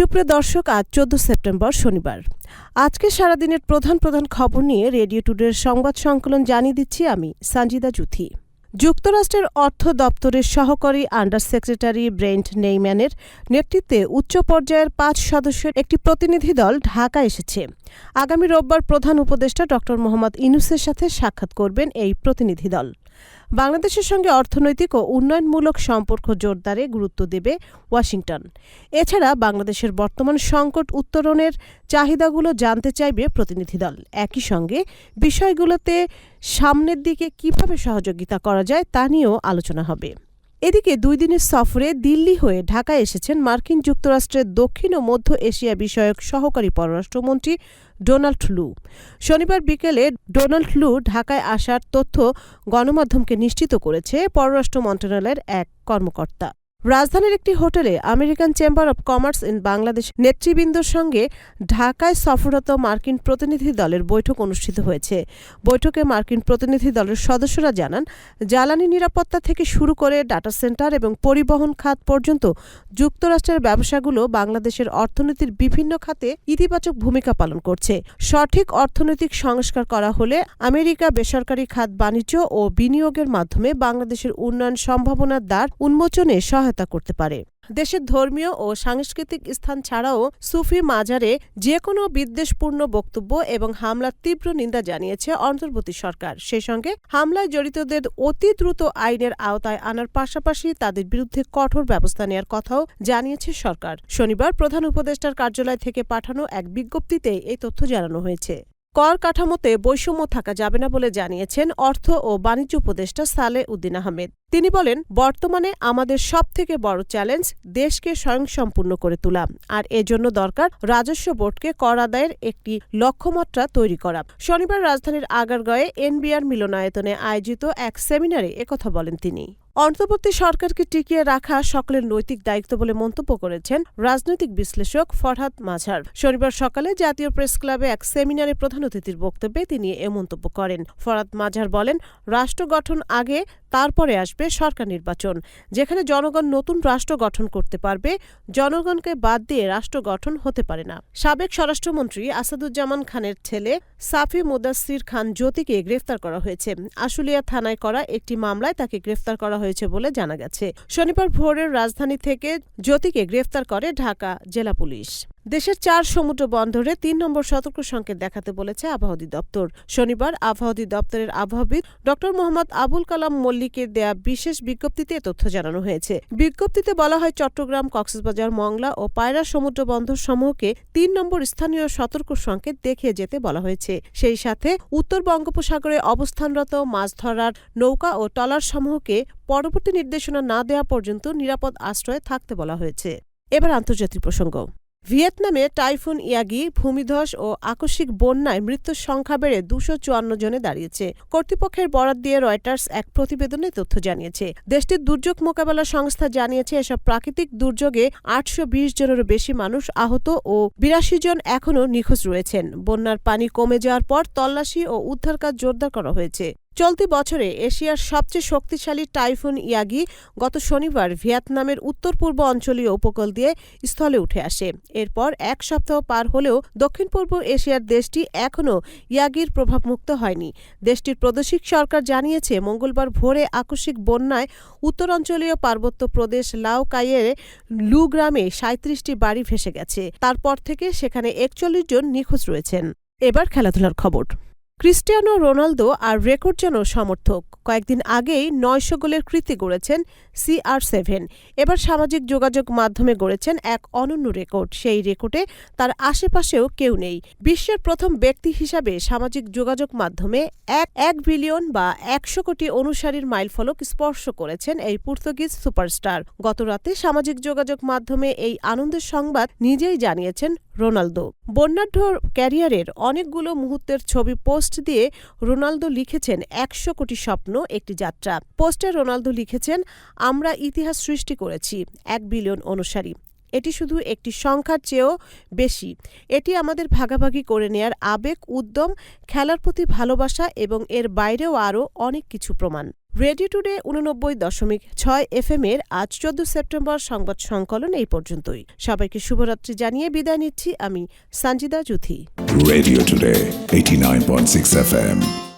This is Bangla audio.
সুপ্রিয় দর্শক, আজ চোদ্দ সেপ্টেম্বর, শনিবার। আজকে সারাদিনের প্রধান প্রধান খবর নিয়ে রেডিও টুডের সংবাদ সংকলন জানিয়ে দিচ্ছি আমি সঞ্জিদা জুথি। যুক্তরাষ্ট্রের অর্থ দপ্তরের সহকারী আন্ডার সেক্রেটারি ব্রেন্ট নেইম্যানের নেতৃত্বে উচ্চ পর্যায়ের পাঁচ সদস্যের একটি প্রতিনিধি দল ঢাকা এসেছে। আগামী রোববার প্রধান উপদেষ্টা ড মোহাম্মদ ইনুসের সাথে সাক্ষাৎ করবেন এই প্রতিনিধি দল। বাংলাদেশের সঙ্গে অর্থনৈতিক ও উন্নয়নমূলক সম্পর্ক জোরদারে গুরুত্ব দেবে ওয়াশিংটন। এছাড়া বাংলাদেশের বর্তমান সংকট উত্তরণের চাহিদাগুলো জানতে চাইবে প্রতিনিধি দল। একই সঙ্গে বিষয়গুলোতে সামনের দিকে কীভাবে সহযোগিতা করা যায় তা নিয়েও আলোচনা হবে। এদিকে দুই দিনের সফরে দিল্লি হয়ে ঢাকায় এসেছেন মার্কিন যুক্তরাষ্ট্রের দক্ষিণ ও মধ্য এশিয়া বিষয়ক সহকারী পররাষ্ট্রমন্ত্রী ডোনাল্ড লু। শনিবার বিকেলে ডোনাল্ড লু ঢাকায় আসার তথ্য গণমাধ্যমকে নিশ্চিত করেছে পররাষ্ট্র মন্ত্রণালয়ের এক কর্মকর্তা। রাজধানীর একটি হোটেলে American chamber of commerce in Bangladesh নেতৃবৃন্দর সঙ্গে ঢাকায় সফররত মার্কিন প্রতিনিধি দলের বৈঠক অনুষ্ঠিত হয়েছে। বৈঠকে মার্কিন প্রতিনিধি দলের সদস্যরা জানান, জ্বালানি নিরাপত্তা থেকে শুরু করে ডাটা সেন্টার এবং পরিবহন খাত পর্যন্ত যুক্তরাষ্ট্রের ব্যবসাগুলো বাংলাদেশের অর্থনীতির বিভিন্ন খাতে ইতিবাচক ভূমিকা পালন করছে। সঠিক অর্থনৈতিক সংস্কার করা হলে আমেরিকা বেসরকারি খাত বাণিজ্য ও বিনিয়োগের মাধ্যমে বাংলাদেশের উন্নয়ন সম্ভাবনার দ্বার উন্মোচনে সহায়তা করতে পারে। দেশের ধর্মীয় ও সাংস্কৃতিক স্থান ছাড়াও সুফি মাজারে যে কোনো বিদ্বেষপূর্ণ বক্তব্য এবং হামলার তীব্র নিন্দা জানিয়েছে অন্তর্বর্তী সরকার। সেই সঙ্গে হামলায় জড়িতদের অতি দ্রুত আইনের আওতায় আনার পাশাপাশি তাদের বিরুদ্ধে কঠোর ব্যবস্থা নেওয়ার কথাও জানিয়েছে সরকার। শনিবার প্রধান উপদেষ্টার কার্যালয় থেকে পাঠানো এক বিজ্ঞপ্তিতে এই তথ্য জানানো হয়েছে। কর কাঠামোতে বৈষম্য থাকা যাবে না বলে জানিয়েছেন অর্থ ও বাণিজ্য উপদেষ্টা সালে উদ্দিন আহমেদ। তিনি বলেন, বর্তমানে আমাদের সবথেকে বড় চ্যালেঞ্জ দেশকে স্বয়ংসম্পূর্ণ করে তোলা আর এজন্য দরকার রাজস্ব বোর্ডকে কর আদায়ের একটি লক্ষ্যমাত্রা তৈরি করা। শনিবার রাজধানীর আগারগাঁয়ে এনবিআর মিলনায়তনে আয়োজিত এক সেমিনারে একথা বলেন তিনি। অন্তর্বর্তী সরকারকে টিকিয়ে রাখা সকলের নৈতিক দায়িত্ব বলে মন্তব্য করেছেন রাজনৈতিক বিশ্লেষক ফরহাদ মাঝার। শনিবার সকালে জাতীয় প্রেস ক্লাবে এক সেমিনারে প্রধান অতিথির বক্তব্যে তিনি এ মন্তব্য করেন। ফরহাদ মাঝার বলেন, রাষ্ট্র গঠন আগে তারপরে আসবে সরকার নির্বাচন, যেখানে জনগণ নতুন রাষ্ট্র গঠন করতে পারবে। জনগণকে বাদ দিয়ে রাষ্ট্র গঠন হতে পারে না। সাবেক স্বরাষ্ট্রমন্ত্রী আসাদুজ্জামান খানের ছেলে সাফি মুদাসির খান জ্যোতিকে গ্রেফতার করা হয়েছে। আশুলিয়া থানায় করা একটি মামলায় তাকে গ্রেফতার করা হয়েছে বলে জানা গেছে। শনিবার ভোরের রাজধানী থেকে জ্যোতিকে গ্রেফতার করে ঢাকা জেলা পুলিশ। দেশের চার সমুদ্র বন্দরে তিন নম্বর সতর্ক সংকেত দেখাতে বলেছে আবহাওয়া দপ্তর। শনিবার আবহাওয়া দপ্তরের আবহাওয়াবিদ ড মোহাম্মদ আবুল কালাম মল্লিকের দেয়া বিশেষ বিজ্ঞপ্তিতে তথ্য জানানো হয়েছে। বিজ্ঞপ্তিতে বলা হয়, চট্টগ্রাম, কক্সবাজার, মংলা ও পায়রা সমুদ্র বন্দর সমূহকে তিন নম্বর স্থানীয় সতর্ক সংকেত দেখিয়ে যেতে বলা হয়েছে। সেই সাথে উত্তর বঙ্গোপসাগরে অবস্থানরত মাছ ধরার নৌকা ও টলার সমূহকে পরবর্তী নির্দেশনা না দেওয়া পর্যন্ত নিরাপদ আশ্রয়ে থাকতে বলা হয়েছে। এবার আন্তর্জাতিক প্রসঙ্গ। ভিয়েতনামে টাইফুন, ইয়াগি, ভূমিধস ও আকস্মিক বন্যায় মৃত্যুর সংখ্যা বেড়ে দুশো চুয়ান্ন জনে দাঁড়িয়েছে। কর্তৃপক্ষের বরাত দিয়ে রয়টার্স এক প্রতিবেদনে তথ্য জানিয়েছে। দেশটির দুর্যোগ মোকাবেলা সংস্থা জানিয়েছে, এসব প্রাকৃতিক দুর্যোগে আটশো বিশ জনেরও বেশি মানুষ আহত ও বিরাশি জন এখনও নিখোঁজ রয়েছেন। বন্যার পানি কমে যাওয়ার পর তল্লাশি ও উদ্ধার কাজ জোরদার করা হয়েছে। চলতি বছরে এশিয়ার সবচেয়ে শক্তিশালী টাইফুন ইয়াগি গত শনিবার ভিয়েতনামের উত্তর পূর্ব অঞ্চলীয় উপকূল দিয়ে স্থলে উঠে আসে। এরপর এক সপ্তাহ পার হলেও দক্ষিণ পূর্ব এশিয়ার দেশটি এখনও ইয়াগির প্রভাবমুক্ত হয়নি। দেশটির প্রাদেশিক সরকার জানিয়েছে, মঙ্গলবার ভোরে আকস্মিক বন্যায় উত্তরাঞ্চলীয় পার্বত্য প্রদেশ লাও কাইয়ের লু গ্রামে সাঁত্রিশটি বাড়ি ভেসে গেছে। তারপর থেকে সেখানে একচল্লিশ জন নিখোঁজ রয়েছেন। এবার খেলাধুলার খবর। ক্রিস্টিয়ানো রোনালদো আর রেকর্ড যেন সমর্থক। কয়েকদিন আগেই নয়শো গোলের কৃতি গড়েছেন সিআর সেভেন। এবার সামাজিক যোগাযোগ মাধ্যমে গড়েছেন এক অনন্য রেকর্ড। সেই রেকর্ডে তার আশেপাশেও কেউ নেই। বিশ্বের প্রথম ব্যক্তি হিসাবে সামাজিক যোগাযোগ মাধ্যমে এক এক বিলিয়ন বা একশো কোটি অনুসারীর মাইলফলক স্পর্শ করেছেন এই পর্তুগিজ সুপারস্টার। গতরাতে সামাজিক যোগাযোগ মাধ্যমে এই আনন্দের সংবাদ নিজেই জানিয়েছেন রোনালদো। বন্যাঢ্য ক্যারিয়ারের অনেকগুলো মুহূর্তের ছবি পোস্ট দিয়ে রোনালদো লিখেছেন একশো কোটি স্বপ্ন একটি যাত্রা। পোস্টে রোনালদো লিখেছেন, আমরা ইতিহাস সৃষ্টি করেছি, এক বিলিয়ন অনুসারী। এটি শুধু একটি সংখ্যার চেয়েও বেশি। এটি আমাদের ভাগাভাগি করে নেয়ার আবেগ উদ্যম খেলার প্রতি ভালোবাসা এবং এর বাইরেও আরও অনেক কিছু প্রমাণ। রেডিও টুডে উননব্বই দশমিক ছয় এফএম এর আজ চোদ্দ সেপ্টেম্বর সংবাদ সংকলন এই পর্যন্তই। সবাইকে শুভরাত্রি জানিয়ে বিদায় নিচ্ছি আমি Sanjida Juthi. Radio Today, 89.6 FM.